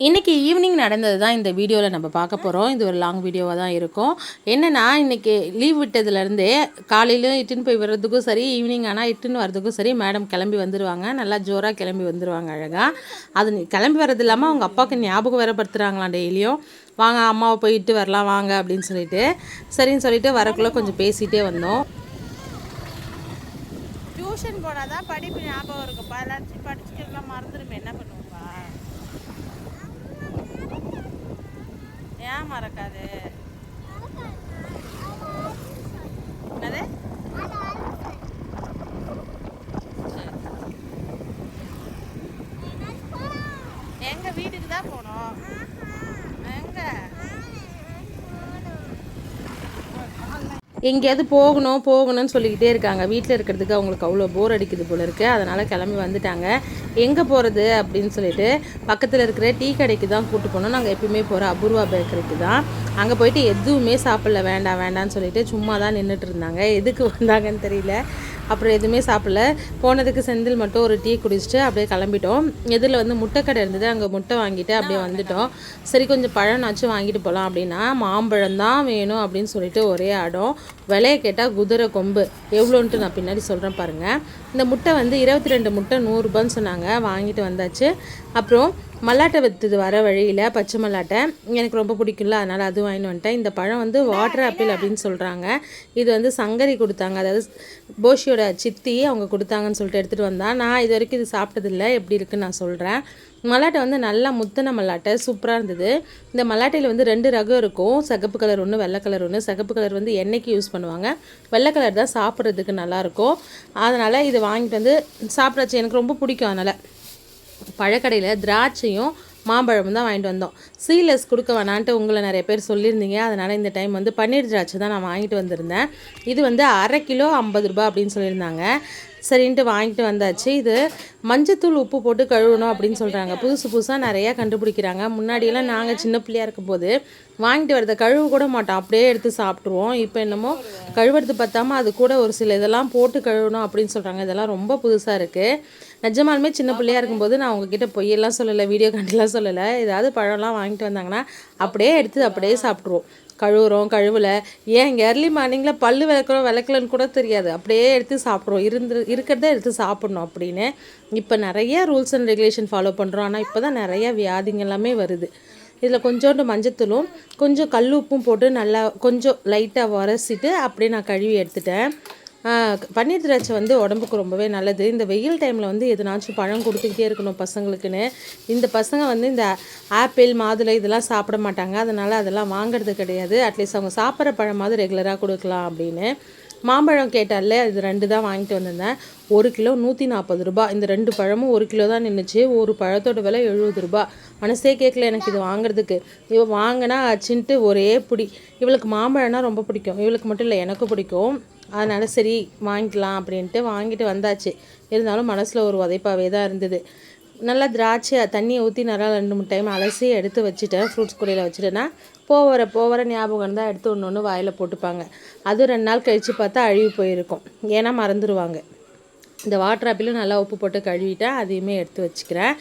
இன்றைக்கி ஈவினிங் நடந்தது தான் இந்த வீடியோவில் நம்ம பார்க்க போகிறோம் இது ஒரு லாங் வீடியோவாக தான் இருக்கும். என்னென்னா இன்றைக்கி லீவ் விட்டதுலேருந்தே காலையிலும் இட்டுன்னு போய் வர்றதுக்கும் சரி ஈவினிங் ஆனால் இட்டுன்னு வர்றதுக்கும் சரி மேடம் கிளம்பி வந்துடுவாங்க நல்லா ஜோராக கிளம்பி வந்துடுவாங்க அழகாக அது கிளம்பி வர்றது இல்லாமல் அவங்க அப்பாவுக்கு ஞாபகம் வேறப்படுத்துகிறாங்களாம் டெய்லியும். வாங்க அம்மாவை போயிட்டு வரலாம் வாங்க அப்படின்னு சொல்லிட்டு. சரின்னு சொல்லிட்டு வரக்குள்ளே கொஞ்சம் பேசிகிட்டே வந்தோம். டியூஷன் போனால் தான் படிப்பு ஞாபகம் இருக்கும்ப்பா. எல்லாத்தையும் படிச்சுட்டு எல்லாம் மறந்துடுமே. என்ன பண்ணுவோம்ப்பா? ஏன் மறக்காது? என்னது? எங்க வீட்டுக்கு தான் போனோம். எங்க? எங்கேயாவது போகணும் போகணும்னு சொல்லிக்கிட்டே இருக்காங்க. வீட்டில் இருக்கிறதுக்கு அவங்களுக்கு அவ்வளோ போர் அடிக்குது போல இருக்குது அதனால் கிளம்பி வந்துட்டாங்க. எங்கே போகிறது அப்படின்னு சொல்லிட்டு பக்கத்தில் இருக்கிற டீ கடைக்கு தான் கூட்டு போனோம். நாங்கள் எப்பயுமே போகிற அபூர்வா பேக்கரிக்கு தான். அங்கே போயிட்டு எதுவுமே சாப்பிடல வேண்டாம் வேண்டாம்னு சொல்லிட்டு சும்மா தான் நின்றுட்டு இருந்தாங்க. எதுக்கு வந்தாங்கன்னு தெரியல. அப்புறம் எதுவுமே சாப்பிடல. போனதுக்கு செந்தில் மட்டும் ஒரு டீ குடிச்சிட்டு அப்படியே கிளம்பிட்டோம். எதில் வந்து முட்டை கடை இருந்தது. அங்கே முட்டை வாங்கிட்டு அப்படியே வந்துட்டோம். சரி கொஞ்சம் பழம்னாச்சும் வாங்கிட்டு போகலாம் அப்படின்னா மாம்பழம் தான் வேணும் அப்படின்னு சொல்லிட்டு ஒரே ஆடம் விலையை கேட்டால் குதிரை கொம்பு. எவ்வளோன்ட்டு நான் பின்னாடி சொல்கிறேன் பாருங்கள் இந்த முட்டை வந்து இருபத்தி ரெண்டு முட்டை நூறுரூபான்னு சொன்னாங்க. வாங்கிட்டு வந்தாச்சு. அப்புறம் மல்லாட்டை விற்றுது வர வழியில் பச்சை மல்லாட்டை. எனக்கு ரொம்ப பிடிக்கும்ல அதனால் அது வாங்கிட்டு வந்துட்டேன். இந்த பழம் வந்து வாட்டர் ஆப்பிள் அப்படின்னு சொல்கிறாங்க இது வந்து சங்கரி கொடுத்தாங்க. அதாவது போஷியோட சித்தி அவங்க கொடுத்தாங்கன்னு சொல்லிட்டு எடுத்துகிட்டு வந்தால் நான் இது வரைக்கும் இது சாப்பிட்டதில்லை. எப்படி இருக்குன்னு நான் சொல்கிறேன் மல்லாட்டை வந்து நல்லா முத்தின மல்லாட்டை சூப்பராக இருந்தது. இந்த மல்லாட்டையில் வந்து ரெண்டு ரகம் இருக்கும். சகப்பு கலர் ஒன்று வெள்ளை கலர் ஒன்று சகப்பு கலர் வந்து எண்ணெய்க்கு யூஸ் பண்ணுவாங்க? வெள்ளை கலர் தான் சாப்பிட்றதுக்கு நல்லாயிருக்கும் அதனால் இது வாங்கிட்டு வந்து சாப்பிட்றச்சு எனக்கு ரொம்ப பிடிக்கும் அதனால். பழக்கடையில் திராட்சையும் மாம்பழமும் தான் வாங்கிட்டு வந்தோம். சீலஸ் கொடுக்க வேணான்ட்டு உங்களை நிறைய பேர் சொல்லியிருந்தீங்க. அதனால் இந்த டைம் வந்து பன்னீர் திராட்சை தான் நான் வாங்கிட்டு வந்திருந்தேன். இது வந்து அரை கிலோ ஐம்பது ரூபா அப்படின்னு சொல்லியிருந்தாங்க. சரின்ட்டு வாங்கிட்டு வந்தாச்சு. இது மஞ்சத்தூள் உப்பு போட்டு கழுவணும் அப்படின்னு சொல்கிறாங்க புதுசு புதுசாக நிறையா கண்டுபிடிக்கிறாங்க. முன்னாடியெல்லாம் நாங்கள் சின்ன பிள்ளையாக இருக்கும்போது வாங்கிட்டு வரதை கழுவு கூட மாட்டோம். அப்படியே எடுத்து சாப்பிட்ருவோம் இப்போ என்னமோ கழுவுறது பார்த்தாமல் அது கூட ஒரு சில இதெல்லாம் போட்டு கழுவணும் அப்படின்னு சொல்கிறாங்க இதெல்லாம் ரொம்ப புதுசாக இருக்குது நிஜமாலுமே சின்ன பிள்ளையாக இருக்கும்போது நான் உங்ககிட்ட பொய்யெல்லாம் சொல்லலை வீடியோ கண்டெல்லாம் சொல்லலை. ஏதாவது பழம்லாம் வாங்கிட்டு வந்தாங்கன்னா அப்படியே எடுத்து அப்படியே சாப்பிட்ருவோம் கழுவுறோம் கழுவல. ஏன் இங்கே ஏர்லி மார்னிங்கில் பல் விளக்குறோம் விளக்கலன்னு கூட தெரியாது. அப்படியே எடுத்து சாப்பிட்றோம். இருந்து இருக்கிறத எடுத்து சாப்பிட்ணும் அப்படின்னு. இப்போ நிறைய ரூல்ஸ் அண்ட் ரெகுலேஷன் ஃபாலோ பண்ணுறோம் ஆனால் இப்போ தான் நிறைய வியாதிங்க எல்லாமே வருது. இதில் கொஞ்சோண்டு மஞ்சத்தூளும் கொஞ்சம் கல் உப்பும் போட்டு நல்லா கொஞ்சம் லைட்டாக உரசிட்டு அப்படியே நான் கழுவி எடுத்துட்டேன். பன்னீர் திராட்சை வந்து உடம்புக்கு ரொம்பவே நல்லது. இந்த வெயில் டைமில் வந்து எதுனாச்சும் பழம் கொடுத்துக்கிட்டே இருக்கணும் பசங்களுக்குன்னு. இந்த பசங்க வந்து இந்த ஆப்பிள் மாதுளை இதெல்லாம் சாப்பிட மாட்டாங்க. அதனால் அதெல்லாம் வாங்குறது கிடையாது. அட்லீஸ்ட் அவங்க சாப்பிட்ற பழமாவது ரெகுலராக கொடுக்கலாம் அப்படின்னு. மாம்பழம் கேட்டால இது ரெண்டு தான் வாங்கிட்டு வந்திருந்தேன். ஒரு கிலோ நூற்றி நாற்பது ரூபா இந்த ரெண்டு பழமும் ஒரு கிலோ தான் நின்றுச்சு ஒரு பழத்தோட விலை எழுபது ரூபா மனசே கேட்கல எனக்கு இது வாங்குறதுக்கு. இவள் வாங்கினா அச்சின்ட்டு ஒரே பிடி. இவளுக்கு மாம்பழம்னா ரொம்ப பிடிக்கும். இவளுக்கு மட்டும் இல்லை எனக்கும் பிடிக்கும். அதனால் சரி வாங்கிக்கலாம் அப்படின்ட்டு வாங்கிட்டு வந்தாச்சு. இருந்தாலும் மனசில் ஒரு உதைப்பாகவே தான் இருந்தது. நல்லா திராட்சை தண்ணியை ஊற்றி நல்லா ரெண்டு மூணு டைம் அலசி எடுத்து வச்சுட்டேன் ஃப்ரூட்ஸ் குடியில் வச்சுட்டேன்னா போகிற போகிற ஞாபகம் தான் எடுத்து ஒன்று ஒன்று வாயில் போட்டுப்பாங்க. அதுவும் ரெண்டு நாள் கழித்து பார்த்தா அழுகி போயிருக்கும். ஏன்னா மறந்துடுவாங்க இந்த வாட்டர் ஆப்பிளும் நல்லா உப்பு போட்டு கழுவிட்டேன் அதையுமே எடுத்து வச்சுக்கிறேன்.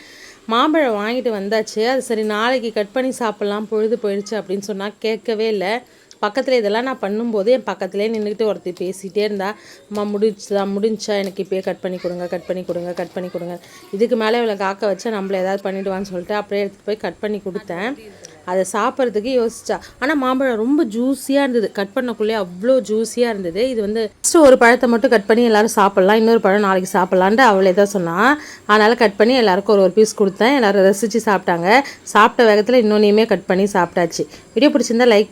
மாம்பழம் வாங்கிட்டு வந்தாச்சு. அது சரி நாளைக்கு கட் பண்ணி சாப்பிட்லாம் பொழுது போயிடுச்சு அப்படின்னு சொன்னால் கேட்கவே இல்லை. பக்கத்தில் இதெல்லாம் நான் பண்ணும்போது என் பக்கத்துலேயே நின்றுக்கிட்டு ஒருத்தர் பேசிகிட்டே இருந்தா அம்மா முடிச்சுதா முடிஞ்சா எனக்கு இப்போயே கட் பண்ணி கொடுங்க கட் பண்ணி கொடுங்க கட் பண்ணி கொடுங்க. இதுக்கு மேலே இவளை காக்க வச்சா நம்மள ஏதாவது பண்ணிவிடுவான்னு சொல்லிட்டு அப்படியே எடுத்துகிட்டு போய் கட் பண்ணி கொடுத்தேன். அதை சாப்பிட்றதுக்கு யோசிச்சா. ஆனால் மாம்பழம் ரொம்ப ஜூஸியாக இருந்தது. கட் பண்ணக்குள்ளே அவ்வளோ ஜூஸியாக இருந்தது. இது வந்து ஃபஸ்ட்டு ஒரு பழத்தை மட்டும் கட் பண்ணி எல்லோரும் சாப்பிட்லாம் இன்னொரு பழம் நாளைக்கு சாப்பிட்லான்ட்டு அவளே தான் சொன்னான் அதனால் கட் பண்ணி எல்லாருக்கும் ஒரு ஒரு பீஸ் கொடுத்தேன். எல்லோரும் ரசித்து சாப்பிட்டாங்க. சாப்பிட்ட வேகத்தில் இன்னொன்றையுமே கட் பண்ணி சாப்பிட்டாச்சு. வீடியோ பிடிச்சிருந்தா லைக் பண்ணி.